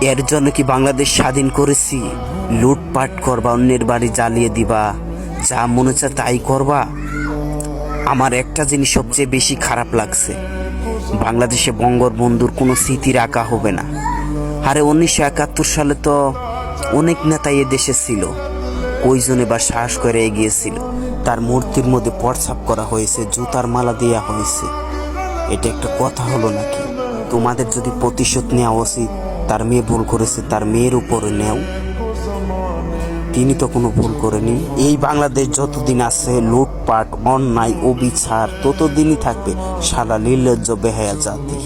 এর জন্য কি বাংলাদেশ স্বাধীন করেছি? লুটপাট করবা, অন্যের বাড়ি জ্বালিয়ে দিবা। যা মনে চায় তাই করবা। আমার একটা জিনিস সবচেয়ে বেশি খারাপ লাগছে। বাংলাদেশে বঙ্গবন্ধুর কোনো স্মৃতি রাখা হবে না। আরে উনিশশো একাত্তর সালে তো অনেক নেতা এ দেশে ছিল। কইজনে বা সাহস করে এগিয়েছিল তার মূর্তির মধ্যে প্রস্রাব করা হয়েছে, জুতার মালা দেওয়া হয়েছে। এটা একটা কথা হলো নাকি? তোমাদের যদি প্রতিশোধ নেওয়া উচিত তার মেয়ে ভুল করেছে, তার মেয়ের উপরে নেও। তিনি তো কোনো ভুল করেনি। এই বাংলাদেশ যতদিন আছে, লুটপাট, অন্যায়, অবিচার, ততদিনই থাকবে সারা নির্লজ্জ বেহায়া জাতি।